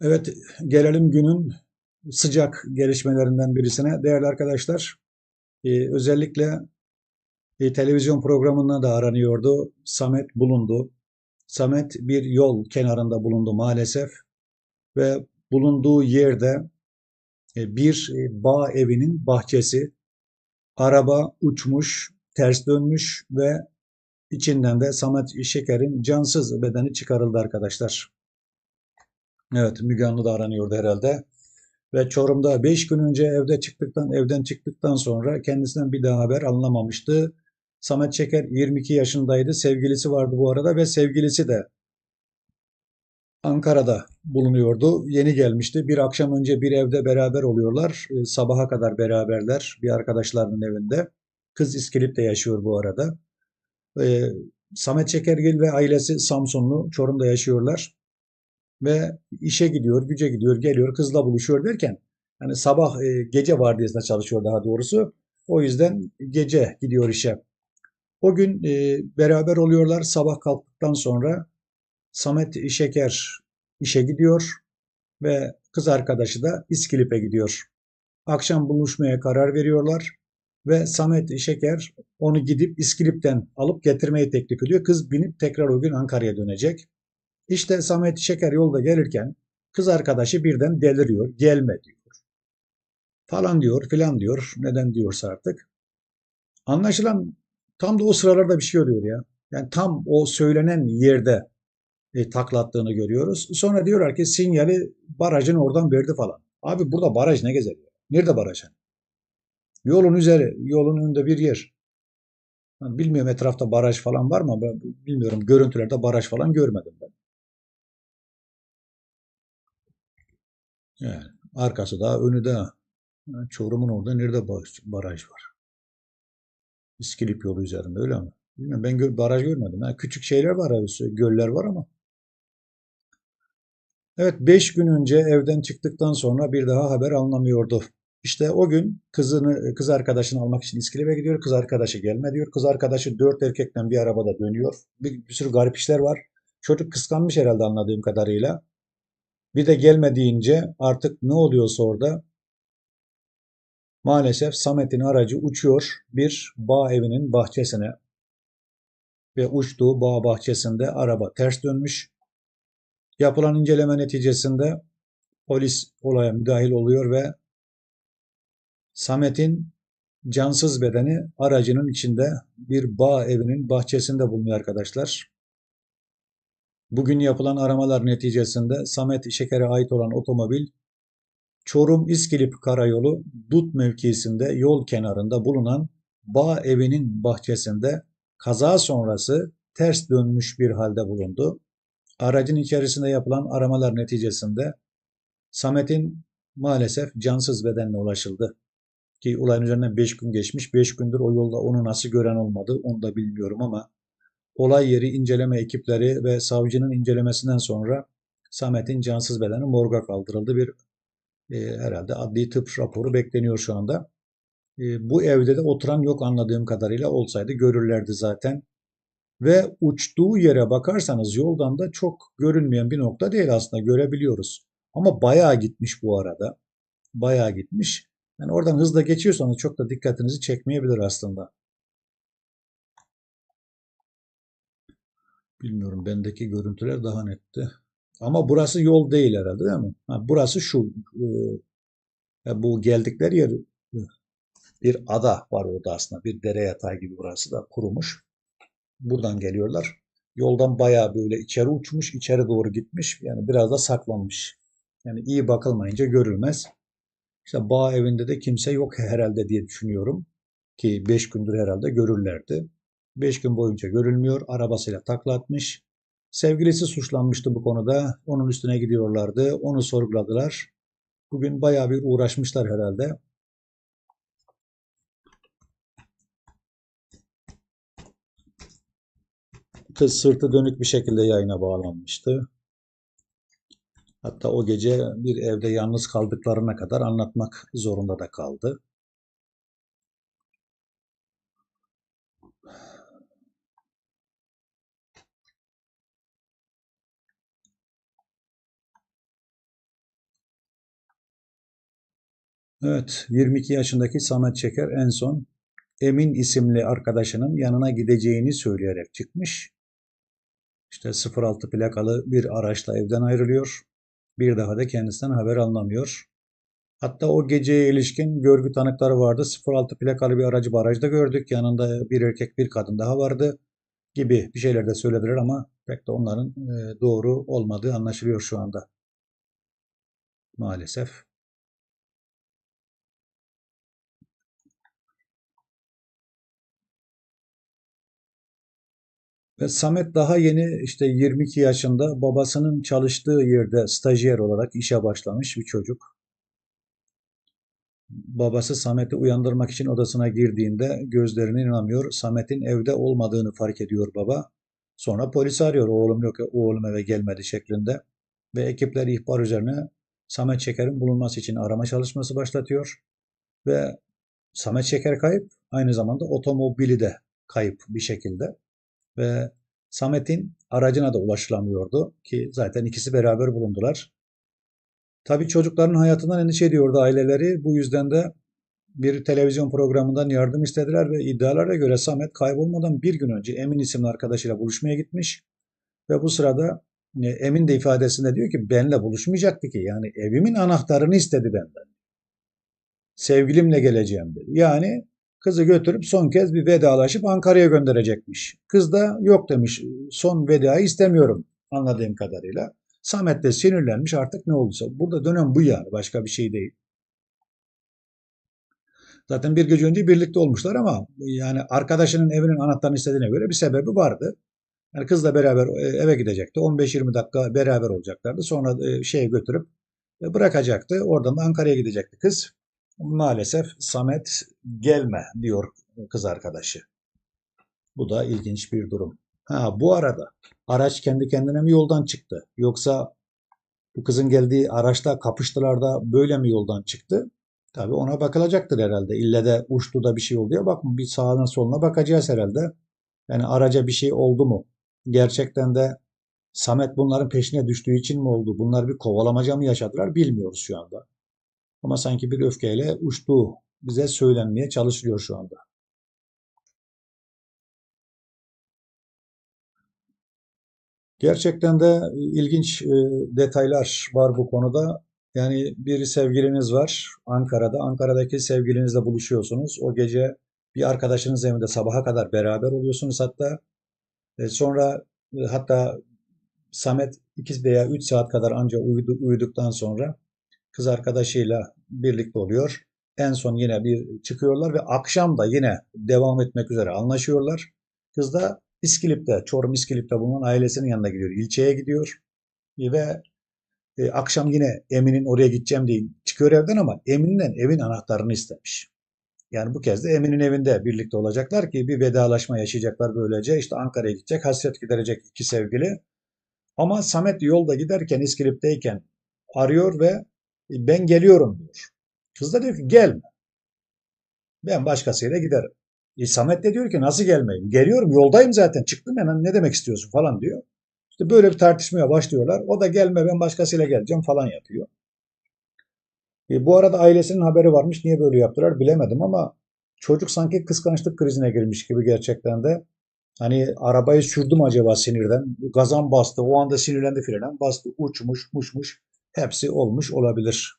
Evet, gelelim günün sıcak gelişmelerinden birisine. Değerli arkadaşlar, e, özellikle e, televizyon programında da aranıyordu. Samet bulundu. Samet bir yol kenarında bulundu maalesef ve bulunduğu yerde e, bir e, bağ evinin bahçesi, araba uçmuş, ters dönmüş ve içinden de Samet Şeker'in cansız bedeni çıkarıldı arkadaşlar. Evet, Müge Anlı da aranıyordu herhalde. Ve Çorum'da 5 gün önce evde çıktıktan evden çıktıktan sonra kendisinden bir daha haber alınamamıştı. Samet Çeker 22 yaşındaydı. Sevgilisi vardı bu arada ve sevgilisi de Ankara'da bulunuyordu. Yeni gelmişti. Bir akşam önce bir evde beraber oluyorlar. E, sabaha kadar beraberler bir arkadaşlarının evinde. Kız İskilip'te yaşıyor bu arada. E, Samet Çekergil ve ailesi Samsunlu Çorum'da yaşıyorlar ve işe gidiyor, güce gidiyor, geliyor, kızla buluşuyor derken hani sabah e, gece vardiyasında çalışıyor daha doğrusu. O yüzden gece gidiyor işe. O gün e, beraber oluyorlar. Sabah kalktıktan sonra Samet Şeker işe gidiyor ve kız arkadaşı da İskilip'e gidiyor. Akşam buluşmaya karar veriyorlar ve Samet Şeker onu gidip İskilip'ten alıp getirmeyi teklif ediyor. Kız binip tekrar o gün Ankara'ya dönecek. İşte Samet Şeker yolda gelirken kız arkadaşı birden deliriyor. Gelme diyor. Falan diyor filan diyor. Neden diyorsa artık. Anlaşılan tam da o sıralarda bir şey oluyor ya. Yani tam o söylenen yerde e, taklattığını görüyoruz. Sonra diyorlar ki sinyali barajın oradan verdi falan. Abi burada baraj ne gezer? Nerede baraj? Yani? Yolun üzeri, yolun önünde bir yer. Bilmiyorum etrafta baraj falan var mı? Ben bilmiyorum. Görüntülerde baraj falan görmedim ben. Yani arkası da önü de yani Çorum'un orada nerede baraj var? İskilip yolu üzerinde öyle mi? Bilmiyorum ben gö baraj görmedim. Yani küçük şeyler var abi, göller var ama. Evet 5 gün önce evden çıktıktan sonra bir daha haber alınamıyordu. İşte o gün kızını kız arkadaşını almak için İskilip'e gidiyor. Kız arkadaşı gelme diyor. Kız arkadaşı dört erkekten bir arabada dönüyor. Bir, bir sürü garip işler var. Çocuk kıskanmış herhalde anladığım kadarıyla. Bir de gelme deyince artık ne oluyorsa orada maalesef Samet'in aracı uçuyor bir bağ evinin bahçesine ve uçtuğu bağ bahçesinde araba ters dönmüş. Yapılan inceleme neticesinde polis olaya müdahil oluyor ve Samet'in cansız bedeni aracının içinde bir bağ evinin bahçesinde bulunuyor arkadaşlar. Bugün yapılan aramalar neticesinde Samet Şeker'e ait olan otomobil Çorum İskilip Karayolu Dut mevkisinde yol kenarında bulunan bağ evinin bahçesinde kaza sonrası ters dönmüş bir halde bulundu. Aracın içerisinde yapılan aramalar neticesinde Samet'in maalesef cansız bedenine ulaşıldı. Ki olayın üzerinden 5 gün geçmiş. 5 gündür o yolda onu nasıl gören olmadı onu da bilmiyorum ama olay yeri inceleme ekipleri ve savcının incelemesinden sonra Samet'in cansız bedeni morga kaldırıldı. Bir e, herhalde adli tıp raporu bekleniyor şu anda. E, bu evde de oturan yok anladığım kadarıyla olsaydı görürlerdi zaten. Ve uçtuğu yere bakarsanız yoldan da çok görünmeyen bir nokta değil aslında görebiliyoruz. Ama bayağı gitmiş bu arada. Bayağı gitmiş. Yani oradan hızla geçiyorsanız çok da dikkatinizi çekmeyebilir aslında. Bilmiyorum bendeki görüntüler daha netti. Ama burası yol değil herhalde değil mi? Ha, burası şu. E, bu geldikleri yer bir ada var orada aslında. Bir dere yatağı gibi burası da kurumuş. Buradan geliyorlar. Yoldan bayağı böyle içeri uçmuş, içeri doğru gitmiş. Yani biraz da saklanmış. Yani iyi bakılmayınca görülmez. İşte bağ evinde de kimse yok herhalde diye düşünüyorum. Ki 5 gündür herhalde görürlerdi. 5 gün boyunca görülmüyor. Arabasıyla takla atmış. Sevgilisi suçlanmıştı bu konuda. Onun üstüne gidiyorlardı. Onu sorguladılar. Bugün bayağı bir uğraşmışlar herhalde. Kız sırtı dönük bir şekilde yayına bağlanmıştı. Hatta o gece bir evde yalnız kaldıklarına kadar anlatmak zorunda da kaldı. Evet, 22 yaşındaki Samet Çeker en son Emin isimli arkadaşının yanına gideceğini söyleyerek çıkmış. İşte 06 plakalı bir araçla evden ayrılıyor. Bir daha da kendisinden haber alınamıyor. Hatta o geceye ilişkin görgü tanıkları vardı. 06 plakalı bir aracı barajda gördük. Yanında bir erkek bir kadın daha vardı gibi bir şeyler de söylediler ama pek de onların e, doğru olmadığı anlaşılıyor şu anda. Maalesef. Ve Samet daha yeni işte 22 yaşında babasının çalıştığı yerde stajyer olarak işe başlamış bir çocuk. Babası Samet'i uyandırmak için odasına girdiğinde gözlerine inanamıyor. Samet'in evde olmadığını fark ediyor baba. Sonra polisi arıyor. Oğlum yok, oğlum eve gelmedi şeklinde. Ve ekipler ihbar üzerine Samet Şeker'in bulunması için arama çalışması başlatıyor. Ve Samet Şeker kayıp. Aynı zamanda otomobili de kayıp bir şekilde. Ve Samet'in aracına da ulaşılamıyordu ki zaten ikisi beraber bulundular. Tabii çocukların hayatından endişe ediyordu aileleri. Bu yüzden de bir televizyon programından yardım istediler ve iddialara göre Samet kaybolmadan bir gün önce Emin isimli arkadaşıyla buluşmaya gitmiş. Ve bu sırada e, Emin de ifadesinde diyor ki benle buluşmayacaktı ki yani evimin anahtarını istedi benden. Sevgilimle geleceğim dedi. Yani kızı götürüp son kez bir vedalaşıp Ankara'ya gönderecekmiş. Kız da yok demiş son vedayı istemiyorum anladığım kadarıyla. Samet de sinirlenmiş artık ne olduysa. Burada dönem bu yani başka bir şey değil. Zaten bir gece önce birlikte olmuşlar ama yani arkadaşının evinin anahtarını istediğine göre bir sebebi vardı. Yani kızla beraber e, eve gidecekti. 15-20 dakika beraber olacaklardı. Sonra e, şeye götürüp e, bırakacaktı. Oradan da Ankara'ya gidecekti kız. Maalesef Samet gelme diyor kız arkadaşı. Bu da ilginç bir durum. Ha bu arada araç kendi kendine mi yoldan çıktı? Yoksa bu kızın geldiği araçta kapıştılar da böyle mi yoldan çıktı? Tabi ona bakılacaktır herhalde. İlle de uçtu da bir şey oldu ya bak bir sağına soluna bakacağız herhalde. Yani araca bir şey oldu mu? Gerçekten de Samet bunların peşine düştüğü için mi oldu? Bunlar bir kovalamaca mı yaşadılar bilmiyoruz şu anda. Ama sanki bir öfkeyle uçtuğu bize söylenmeye çalışılıyor şu anda. Gerçekten de ilginç e, detaylar var bu konuda. Yani bir sevgiliniz var Ankara'da. Ankara'daki sevgilinizle buluşuyorsunuz. O gece bir arkadaşınız evinde sabaha kadar beraber oluyorsunuz hatta. E, sonra e, hatta Samet 2 veya 3 saat kadar anca uyudu, uyuduktan sonra kız arkadaşıyla birlikte oluyor. En son yine bir çıkıyorlar ve akşam da yine devam etmek üzere anlaşıyorlar. Kız da İskilip'te, Çorum İskilip'te bulunan ailesinin yanına gidiyor. İlçeye gidiyor ve e, akşam yine Emin'in oraya gideceğim diye çıkıyor evden ama Emin'den evin anahtarını istemiş. Yani bu kez de Emin'in evinde birlikte olacaklar ki bir vedalaşma yaşayacaklar böylece. İşte Ankara'ya gidecek, hasret giderecek iki sevgili. Ama Samet yolda giderken İskilip'teyken arıyor ve ben geliyorum diyor. Kız da diyor ki gelme. Ben başkasıyla giderim. E, Samet de diyor ki nasıl gelmeyeyim? Geliyorum yoldayım zaten çıktım ben ne demek istiyorsun falan diyor. İşte böyle bir tartışmaya başlıyorlar. O da gelme ben başkasıyla geleceğim falan yapıyor. E, bu arada ailesinin haberi varmış. Niye böyle yaptılar bilemedim ama çocuk sanki kıskançlık krizine girmiş gibi gerçekten de. Hani arabayı sürdüm acaba sinirden. Gazan bastı. O anda sinirlendi frenen bastı. Uçmuş, muşmuş. Hepsi olmuş olabilir.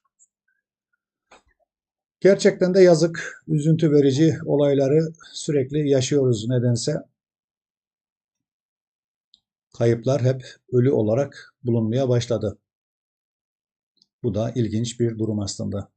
Gerçekten de yazık, üzüntü verici olayları sürekli yaşıyoruz nedense. Kayıplar hep ölü olarak bulunmaya başladı. Bu da ilginç bir durum aslında.